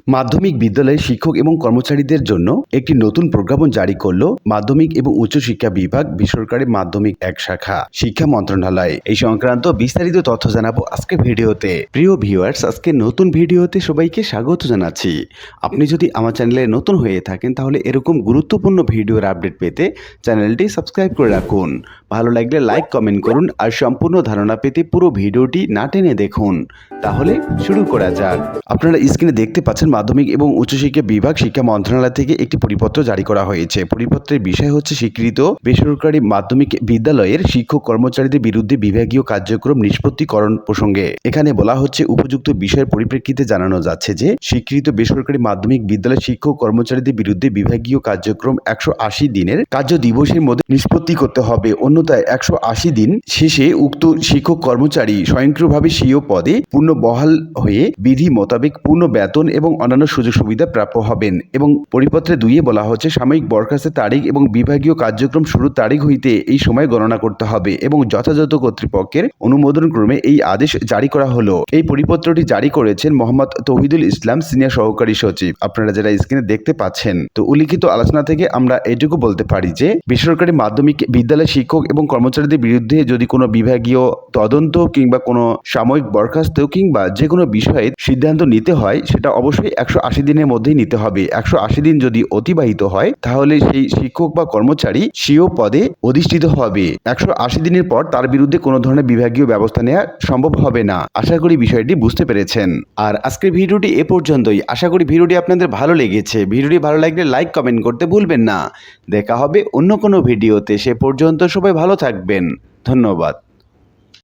মাধ্যমিক বিদ্যালয়ের শিক্ষক এবং কর্মচারীদের জন্য একটি নতুন প্রজ্ঞাপন জারি করল মাধ্যমিক এবং উচ্চশিক্ষা বিভাগ বেসরকারি মাধ্যমিক এক শাখা শিক্ষা মন্ত্রণালয়। এই সংক্রান্ত বিস্তারিত তথ্য জানাব আজকে ভিডিওতে। প্রিয় ভিউয়ার্স, আজকে নতুন ভিডিওতে সবাইকে স্বাগত জানাচ্ছি। আপনি যদি আমার চ্যানেলে নতুন হয়ে থাকেন, তাহলে এরকম গুরুত্বপূর্ণ ভিডিওর আপডেট পেতে চ্যানেলটি সাবস্ক্রাইব করে রাখুন। ভালো লাগলে লাইক, কমেন্ট করুন আর সম্পূর্ণ ধারণা পেতে পুরো ভিডিওটি না টেনে দেখুন। তাহলে শুরু করা যাক। আপনারা স্ক্রিনে দেখতে পাচ্ছেন মাধ্যমিক এবং উচ্চশিক্ষা বিভাগ শিক্ষা মন্ত্রণালয় থেকে একটি পরিপত্র জারি করা হয়েছে। পরিপত্রের বিষয় হচ্ছে স্বীকৃত বেসরকারি মাধ্যমিক বিদ্যালয়ের শিক্ষক কর্মচারীদের বিরুদ্ধে বিভাগীয় কার্যক্রম নিষ্পত্তিকরণ প্রসঙ্গে। এখানে বলা হচ্ছে, উপযুক্ত বিষয়ের পরিপ্রেক্ষিতে জানানো যাচ্ছে যে, স্বীকৃত বেসরকারি মাধ্যমিক বিদ্যালয়ের শিক্ষক কর্মচারীদের বিরুদ্ধে বিভাগীয় কার্যক্রম একশো আশি দিনের কার্য দিবসের মধ্যে নিষ্পত্তি করতে হবে। অন্যথায় একশো আশি দিন শেষে উক্ত শিক্ষক কর্মচারী স্বয়ংক্রিয়ভাবে স্বীয় পদে পূর্ণ বহাল হয়ে বিধি মোতাবেক পূর্ণ বেতন এবং অন্যান্য সুযোগ সুবিধা প্রাপ্য হবেন এবং পরিপত্রে দুইয়ে বলা হচ্ছে, সাময়িক বরখাস্তের তারিখ এবং বিভাগীয় কার্যক্রম শুরুর তারিখ হইতে এই সময় গণনা করতে হবে এবং যথাযথ কর্তৃপক্ষের অনুমোদন ক্রমে এই আদেশ জারি করা হলো। এই পরিপত্রটি জারি করেছেন মোহাম্মদ তৌহিদুল ইসলাম, সিনিয়র সহকারী সচিব। আপনারা যারা স্ক্রিনে দেখতে পাচ্ছেন, তো উল্লিখিত আলোচনা থেকে আমরা এটুকু বলতে পারি যে, বেসরকারি মাধ্যমিক বিদ্যালয় শিক্ষক এবং কর্মচারীদের বিরুদ্ধে যদি কোনো বিভাগীয় তদন্ত কিংবা কোনো সাময়িক বরখাস্ত কিংবা যে কোনো বিষয়ে সিদ্ধান্ত নিতে হয়, সেটা অবশ্যই একশো আশি দিনের মধ্যেই নিতে হবে। একশো আশি দিন যদি অতিবাহিত হয়, তাহলে সেই শিক্ষক বা কর্মচারী স্বীয় পদে অধিষ্ঠিত হবে। একশো আশি দিনের পর তার বিরুদ্ধে কোনো ধরনের বিভাগীয় ব্যবস্থা নেওয়া সম্ভব হবে না। আশা করি বিষয়টি বুঝতে পেরেছেন। আর আজকের ভিডিওটি এ পর্যন্তই। আশা করি ভিডিওটি আপনাদের ভালো লেগেছে। ভিডিওটি ভালো লাগলে লাইক, কমেন্ট করতে ভুলবেন না। দেখা হবে অন্য কোনো ভিডিওতে। সে পর্যন্ত সবাই ভালো থাকবেন। ধন্যবাদ।